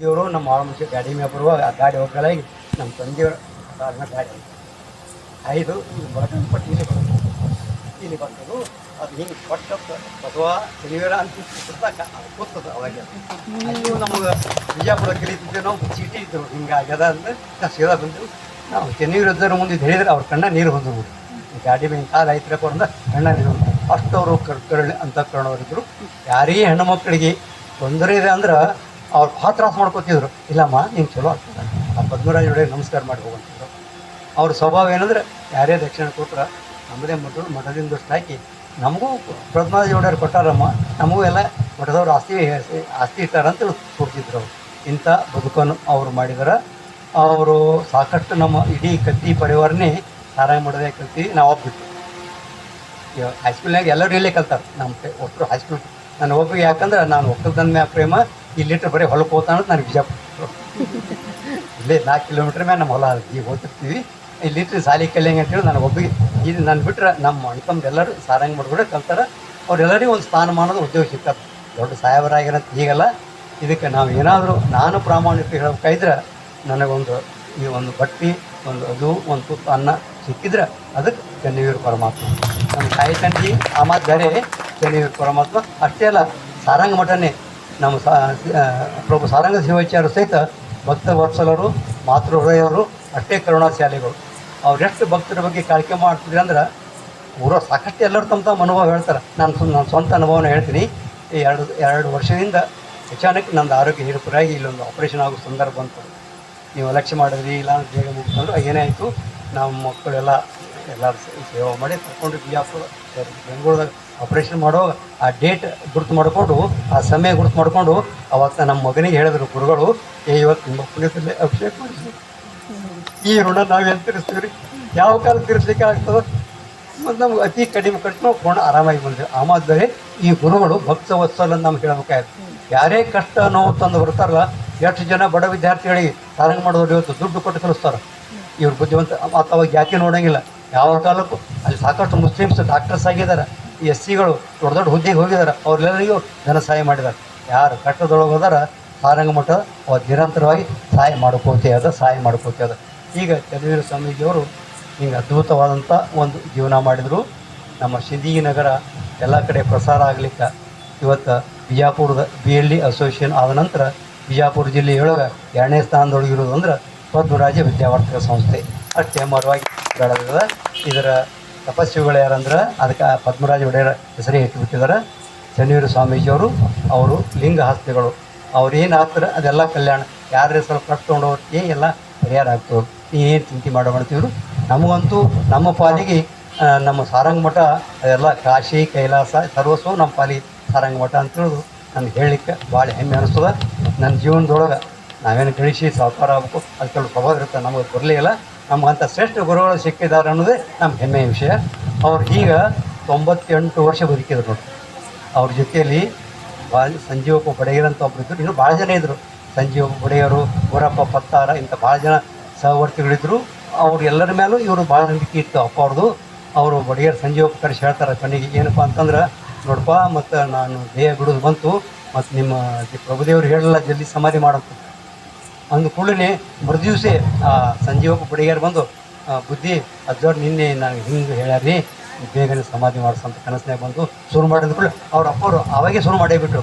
ಇವರು ನಮ್ಮ ಆಳ ಮುಂಚೆ ಗಾಡಿ ಮೇಲೆ ಬರುವ ಆ ಗಾಡಿ ಹೋಗಲಾಗಿ ನಮ್ಮ ತಂದೆಯವರು ಕಾರಣ ಗಾಡಿ. ಐದು ಬಟನ್ ಪಟ್ಟು ಇಲ್ಲಿ ಬರ್ತದೆ ಇಲ್ಲಿ ಬರ್ತದು ಅದು ಹಿಂಗೆ ಪಟ್ಟ ಅಥವಾ ಶನಿವಾರ ಅಂತ ಗೊತ್ತದ ಅವಾಗ. ನೀವು ನಮಗೆ ಬಿಜಾಪುರ ಕಲಿತಿದ್ದೆ ನಾವು ಚೀಟಿ ಇದ್ರು ಹಿಂಗೆ ಆಗ್ಯದ ಅಂದ್ರೆ ನಾವು ಸೀದಾ ಬಂದರು ನಾವು ಶನಿವಾರ ಇದ್ದವ್ರ ಮುಂದೆ ಹೇಳಿದ್ರೆ ಅವ್ರ ಕಣ್ಣ ನೀರು ಬಂದು ಗಾಡಿ ಮೇಲೆ ಕಾಲು ಆಯ್ತರಪ್ಪ ಅಂದ್ರೆ ಕಣ್ಣ ನೀರು ಅಷ್ಟು ಅವರು ಕರ್ಕರಳ್ಳಿ ಅಂತ ಕರ್ಣವರಿದ್ದರು ಯಾರಿಗೆ ಹೆಣ್ಣು ಮಕ್ಕಳಿಗೆ ತೊಂದರೆ ಇದೆ ಅಂದ್ರೆ ಅವ್ರು ಭಾಳ ಮಾಡ್ಕೋತಿದ್ರು. ಇಲ್ಲಮ್ಮ ನಿಂಗೆ ಚಲೋ ಆಗ್ತದೆ ಆ ಪದ್ಮರಾಜ ಒಳಗೆ ನಮಸ್ಕಾರ ಮಾಡಿ ಅವ್ರ ಸ್ವಭಾವ ಏನಂದ್ರೆ, ಯಾರೇ ದಕ್ಷಿಣ ಕೊಟ್ಟರೆ ನಮ್ಮದೇ ಮಠ ಮಠದಿಂದ ಹಾಕಿ, ನಮಗೂ ಪದ್ಮರಾಜ ಒಡೆಯರು ಕೊಟ್ಟಾರಮ್ಮ, ನಮಗೂ ಎಲ್ಲ ಮಠದವ್ರು ಆಸ್ತಿ ಆಸ್ತಿ ಇಟ್ಟಾರ ಅಂತ ಕೊಡ್ತಿದ್ರು ಅವರು. ಇಂಥ ಬದುಕನ್ನು ಅವರು ಮಾಡಿದಾರೆ. ಅವರು ಸಾಕಷ್ಟು ನಮ್ಮ ಇಡೀ ಕತ್ತಿ ಪರಿವಾರನೇ ಸಾರಾಯ ಮಾಡೋದೇ ಕಲ್ತಿ ನಾವು ಹೋಗ್ಬಿಟ್ಟು ಹೈಸ್ಕೂಲ್ನಾಗ ಎಲ್ಲರೂ ಇಲ್ಲೇ ಕಲ್ತಾರೆ. ನಮ್ಮ ಒಟ್ಟು ಹೈಸ್ಕೂಲ್ ನಾನು ಒಬ್ಬಿಗೆ ಯಾಕಂದ್ರೆ ನಾನು ಒಕ್ಕಲ್ತನ ಮ್ಯಾಗ ಪ್ರೇಮ ಇಲ್ಲಿಟ್ರೆ ಬರೀ ಹೊಲಕ್ಕೆ ಹೋಗ್ತಾನ ನನಗೆ ಬಿಜಾಪುರ ಇಲ್ಲೇ ನಾಲ್ಕು ಕಿಲೋಮೀಟ್ರ್ ಮ್ಯಾಲೆ ನಮ್ಮ ಹೊಲ ಈಗ ಹೋಗ್ತಿರ್ತೀವಿ. ಇಲ್ಲಿಟ್ರೆ ಸಾಲಿ ಕಲಿಯಂಗೆ ಅಂತೇಳಿ ನನಗೆ ಒಬ್ಬಿಗೆ ಇದು ನಾನು ಬಿಟ್ರೆ ನಮ್ಮ ಅಣ್ತಮ್ದು ಎಲ್ಲರೂ ಸಾರಂಗ್ ಮಾಡ್ಬಿಟ್ಟು ಕಲ್ತಾರೆ. ಅವರೆಲ್ಲರಿಗೂ ಒಂದು ಸ್ಥಾನಮಾನದ ಉದ್ಯೋಗ ಸಿಗ್ತದೆ. ದೊಡ್ಡ ಸಾಹೇಬರಾಗಿರಂತ ಈಗಲ್ಲ. ಇದಕ್ಕೆ ನಾವು ಏನಾದರೂ, ನಾನು ಪ್ರಾಮಾಣಿಕ ಹೇಳ್ಬೇಕಾದ್ರೆ ನನಗೊಂದು ಈ ಒಂದು ಬಟ್ಟಿ ಒಂದು ಅದು ಒಂದು ತುತ್ತು ಅನ್ನ ಸಿಕ್ಕಿದ್ರೆ ಅದಕ್ಕೆ ಚೆನ್ನವೀರ ಪರಮಾತ್ಮ. ನಮ್ಮ ತಾಯಿ ತಂಡಿ ಆ ಮಾತು ಬೇರೆ, ಚೆನ್ನವೀರ ಪರಮಾತ್ಮ ಅಷ್ಟೇ ಅಲ್ಲ, ಸಾರಂಗ ಮಠನೇ ನಮ್ಮ ಸಾ ಪ್ರಭು ಸಾರಂಗ ಶಿವಾಚಾರ್ಯ ಸಹಿತ ಭಕ್ತ ವತ್ಸಲರು ಮಾತೃ ಹೃದಯವರು ಅಷ್ಟೇ ಕರುಣಾಶಾಲಿಗಳು. ಅವ್ರೆಷ್ಟು ಭಕ್ತರ ಬಗ್ಗೆ ಕಾಳಿಕೆ ಮಾಡ್ತಿದ್ರು ಅಂದ್ರೆ, ಊರೋ ಸಾಕಷ್ಟು ಎಲ್ಲರೂ ತಮ್ಮ ತಮ್ಮ ಅನುಭವ ಹೇಳ್ತಾರೆ. ನಾನು ನನ್ನ ಸ್ವಂತ ಅನುಭವನ ಹೇಳ್ತೀನಿ. ಈ ಎರಡು ಎರಡು ವರ್ಷದಿಂದ ಅಚಾನಕ್ ನಂದು ಆರೋಗ್ಯ ಹಿರುಪರಾಗಿ ಇಲ್ಲೊಂದು ಆಪ್ರೇಷನ್ ಆಗೋ ಸಂದರ್ಭ ಬಂತು. ನೀವು ಲಕ್ಷ್ಯ ಮಾಡಿದ್ರಿ, ಇಲ್ಲ ಅಂತ ಬೇಗ ಮುಗಿಸ್ಕೊಂಡ್ರು ಆಯಿತು ನಮ್ಮ ಮಕ್ಕಳೆಲ್ಲ ಎಲ್ಲರೂ ಸೇವೆ ಮಾಡಿ ಕರ್ಕೊಂಡು ಬಿ ಆಫ್ ಆಪ್ರೇಷನ್ ಮಾಡೋ ಆ ಡೇಟ್ ಗುರುತು ಮಾಡಿಕೊಂಡು, ಆ ಸಮಯ ಗುರುತು ಮಾಡಿಕೊಂಡು, ಅವತ್ತು ನಮ್ಮ ಮಗನಿಗೆ ಹೇಳಿದ್ರು ಗುರುಗಳು, ಏ, ಇವತ್ತು ನಿಮ್ಮ ಪುಣ್ಯದಲ್ಲಿ ಅಭಿಷೇಕ ಮಾಡಿಸಿ. ಈ ಋಣ ನಾವೇನು ತೀರಿಸ್ತೀವಿ ರೀ ಯಾವ ಕಾಲ ತೀರಿಸ್ಲಿಕ್ಕೆ ಆಗ್ತದೆ? ಮತ್ತು ನಮ್ಗೆ ಅತಿ ಕಡಿಮೆ ಖರ್ಚು ನಾವು ಕೊಂಡು ಆರಾಮಾಗಿ ಬಂದ್ವಿ. ಆಮಾದರೆ ಈ ಗುರುಗಳು ಭಕ್ತ ವತ್ಸಲ ನಮ್ಗೆ ಹೇಳಬೇಕಾಯ್ತು. ಯಾರೇ ಕಷ್ಟ ಅನ್ನೋ ತಂದು ಬರ್ತಾರಲ್ಲ ಎಷ್ಟು ಜನ ಬಡ ವಿದ್ಯಾರ್ಥಿಗಳಿಗೆ ಸಾಧನೆ ಮಾಡೋದು ಇವತ್ತು ದುಡ್ಡು ಕೊಟ್ಟು ಕಲಿಸ್ತಾರೆ ಇವ್ರು ಬುದ್ಧಿವಂತ ಮತ್ತು ಅವಾಗ ಜಾತಿ ನೋಡೋಂಗಿಲ್ಲ. ಯಾವ ಕಾಲಕ್ಕೂ ಅಲ್ಲಿ ಸಾಕಷ್ಟು ಮುಸ್ಲಿಮ್ಸ್ ಡಾಕ್ಟರ್ಸ್ ಆಗಿದ್ದಾರೆ. ಎಸ್ ಸಿಗಳು ದೊಡ್ಡ ದೊಡ್ಡ ಹುದ್ದೆಗೆ ಹೋಗಿದ್ದಾರೆ. ಅವ್ರೆಲ್ಲರಿಗೂ ಧನ ಸಹಾಯ ಮಾಡಿದ್ದಾರೆ. ಯಾರು ಕಟ್ಟದೊಳಗೆ ಹೋದಾರ, ಸಾರಂಗ ಮಠ ಅವ್ರು ನಿರಂತರವಾಗಿ ಸಹಾಯ ಮಾಡ್ಕೋತೇ ಅದ ಸಹಾಯ ಮಾಡ್ಕೋತೇ ಅದ ಈಗ ಚಂದ್ರವೀರ ಸ್ವಾಮೀಜಿಯವರು ಹಿಂಗೆ ಅದ್ಭುತವಾದಂಥ ಒಂದು ಜೀವನ ಮಾಡಿದರು. ನಮ್ಮ ಸಿದ್ದಿಗಿ ನಗರ ಎಲ್ಲ ಕಡೆ ಪ್ರಸಾರ ಆಗಲಿಕ್ಕೆ ಇವತ್ತು ಬಿಜಾಪುರದ ಬಿ ಎಲ್ ಡಿ ಅಸೋಸಿಯೇಷನ್ ಆದ ನಂತರ ಬಿಜಾಪುರ ಜಿಲ್ಲೆಯೊಳಗೆ ಎರಡನೇ ಸ್ಥಾನದೊಳಗಿರೋದು ಅಂದ್ರೆ ಪದ್ಮರಾಜ ವಿದ್ಯಾವರ್ಧಕ ಸಂಸ್ಥೆ. ಅಷ್ಟೇ ಹೆಮ್ಮರವಾಗಿ ಬೆಳೆದ ಇದರ ತಪಸ್ವಿಗಳು ಯಾರಂದ್ರೆ ಅದಕ್ಕೆ ಪದ್ಮರಾಜ ಒಡೆಯರ ಹೆಸರೇ ಇಟ್ಟುಬಿಟ್ಟಿದ್ದಾರೆ ಚನ್ನವೀರ ಸ್ವಾಮೀಜಿಯವರು ಅವರು ಲಿಂಗ ಹಸ್ತಿಗಳು. ಅವ್ರೇನು ಹಾಕ್ತಾರೆ ಅದೆಲ್ಲ ಕಲ್ಯಾಣ. ಯಾರೇ ಸ್ವಲ್ಪ ಕಟ್ಕೊಂಡು ಏನು ಎಲ್ಲ ಪರಿಹಾರ ಆಗ್ತವೆ ಏನು ಚಿಂತೆ ಮಾಡೋ ನಮಗಂತೂ ನಮ್ಮ ಪಾಲಿಗೆ ನಮ್ಮ ಸಾರಂಗ ಮಠ ಅದೆಲ್ಲ ಕಾಶಿ, ಕೈಲಾಸ, ಸರ್ವಸ್ವ ನಮ್ಮ ಪಾಲಿಗೆ ಸಾರಂಗ ಮಠ ಅಂತ ನನಗೆ ಹೇಳಲಿಕ್ಕೆ ಭಾಳ ಹೆಮ್ಮೆ ಅನಿಸ್ತದೆ. ನನ್ನ ಜೀವನದೊಳಗೆ ನಾವೇನು ಕಳಿಸಿ ಸಾವುಕಾರ ಆಗಬೇಕು, ಅದು ಕೆಲವು ಪ್ರಭಾವ ಇರುತ್ತೆ, ನಮಗೆ ಬರಲಿಲ್ಲ ನಮಗಂಥ ಶ್ರೇಷ್ಠ ಗುರುಗಳು ಸಿಕ್ಕಿದ್ದಾರೆ ಅನ್ನೋದೇ ನಮ್ಮ ಹೆಮ್ಮೆಯ ವಿಷಯ. ಅವ್ರು ಈಗ ತೊಂಬತ್ತೆಂಟು ವರ್ಷ ಬದುಕಿದ್ರು ನೋಡಿ. ಅವ್ರ ಜೊತೆಯಲ್ಲಿ ಭಾಳ ಸಂಜೀವಪ್ಪ ಬಡೆಯರ್ ಅಂತ ಒಬ್ಬರು ಇದ್ದರು ಇನ್ನೂ ಭಾಳ ಜನ ಇದ್ದರು ಸಂಜೀವಪ್ಪ ಬಡೆಯರು ಗುರಪ್ಪ ಪತ್ತಾರ, ಇಂಥ ಭಾಳ ಜನ ಸಹವರ್ತಿಗಳಿದ್ದರು ಅವ್ರು ಎಲ್ಲರ ಮೇಲೂ ಇವರು ಭಾಳ ನಂಬಿಕೆ ಇತ್ತು ಅಪ್ಪ ಅವ್ರದ್ದು. ಅವರು ಬಡಿಯರ್ ಸಂಜೀವಪ್ಪ ಕರೆಸಿ ಹೇಳ್ತಾರೆ ಕಣ್ಣಿಗೆ ಏನಪ್ಪ ಅಂತಂದ್ರೆ, ನೋಡಪ್ಪ, ಮತ್ತು ನಾನು ದೇಹ ಬಿಡೋದು ಬಂತು. ಮತ್ತು ನಿಮ್ಮ ಪ್ರಭುದೇವರು ಹೇಳಲ್ಲ, ಜಲ್ದಿ ಸಮಾಧಿ ಮಾಡಂತ ಅಂದ ಕೂಡಲೇ ಮರುದಿವಸ, ಆ, ಸಂಜೀವಪ್ಪ ಬುಡಿಗೆಯರು ಬಂದು ಬುದ್ಧಿ ಅಜ್ಜವ್ರು ನಿನ್ನೆ ನಾನು ಹಿಂಗೆ ಹೇಳ್ಯಾರೀ ಬೇಗನೆ ಸಮಾಧಿ ಮಾಡಿಸಂತ ಕನಸಿನಾಗ ಬಂದು ಶುರು ಮಾಡಿದ ಕೂಡಲೇ ಅವ್ರ ಅಪ್ಪರು ಅವಾಗೆ ಶುರು ಮಾಡೇ ಬಿಟ್ಟರು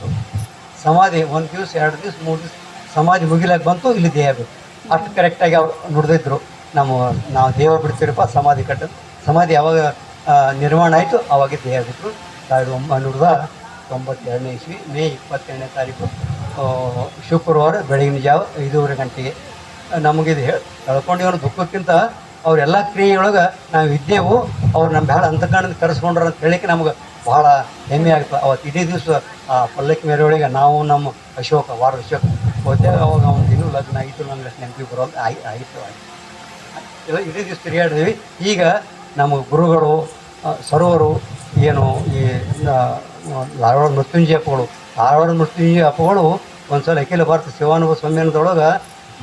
ಸಮಾಧಿ ಒಂದು ದಿವ್ಸ, ಎರಡು ದಿವ್ಸ, ಮೂರು ದಿವ್ಸ ಸಮಾಧಿ ಮುಗಿಲಾಗ ಬಂತು, ಇಲ್ಲಿ ದೇಹ ಬೇಕು ಅಷ್ಟು ಕರೆಕ್ಟಾಗಿ ಅವ್ರು ನುಡಿದಿದ್ರು. ನಮ್ಮ, ನಾವು ದೇವ ಬಿಡ್ತೀರಪ್ಪ ಸಮಾಧಿ ಕಟ್ಟೋದು. ಸಮಾಧಿ ಯಾವಾಗ ನಿರ್ಮಾಣ ಆಯಿತು, ಅವಾಗೆ ದೇಹ ಬಿಟ್ಟರು ಸಾವಿರದ ಒಂಬೈನೂರದ ತೊಂಬತ್ತೆರಡನೇ ಇಸ್ವಿ, ಮೇ ಇಪ್ಪತ್ತೆರಡನೇ ತಾರೀಕು ಶುಕ್ರವಾರ ಬೆಳಗಿನ ಜಾವ ಐದೂವರೆ ಗಂಟೆಗೆ. ನಮಗಿದು ಹೇಳಿ ಕಳ್ಕೊಂಡಿರೋ ದುಃಖಕ್ಕಿಂತ ಅವರೆಲ್ಲ ಕ್ರಿಯೆಯೊಳಗೆ ನಾವು ಇದ್ದೇವು. ಅವ್ರು ನಮ್ಮ ಭಾಳ ಅಂತಕಾಣದ ಕರೆಸ್ಕೊಂಡ್ರು ಅಂತ ಹೇಳಿಕ್ಕೆ ನಮ್ಗೆ ಭಾಳ ಹೆಮ್ಮೆ ಆಗ್ತದೆ. ಅವತ್ತು ಇಡೀ ದಿವಸ ಆ ಪಲ್ಲಕ್ಕಿ ಮೇರೆಯೊಳಗೆ ನಾವು ನಮ್ಮ ಅಶೋಕ ವಾರ ಅಶೋಕ ಹೋದಾಗ ಅವಾಗ ಅವ್ನು ಇನ್ನೂ ಲಗ್ನ ಆಯಿತು ನನಗೆ ನೆನಪಿಗೆ ನೆನಪಿ ಬರೋದು ಆಯ್, ಆಯಿತು ಆಯಿತು. ಎಲ್ಲ ಇಡೀ ದಿವಸ ತಿರುಗಾಡಿದ್ವಿ ಈಗ ನಮ್ಮ ಗುರುಗಳು ಸರ್ವರು ಏನು ಈ ಧಾರವಾಡ ಮೃತ್ಯುಂಜಯ ಹಬ್ಬಗಳು. ಧಾರವಾಡ ಮೃತ್ಯುಂಜಯ ಹಬ್ಬಗಳು ಒಂದ್ಸಲ ಅಖಿಲ ಭಾರತ ಶಿವಾನುಭವ ಸಮ್ಮೇಳನದೊಳಗೆ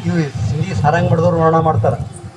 ಇವು ಸಿಂಧಿ ಸಾರಂಗ ಮಠದವ್ರು ವರ್ಣ ಮಾಡ್ತಾರೆ.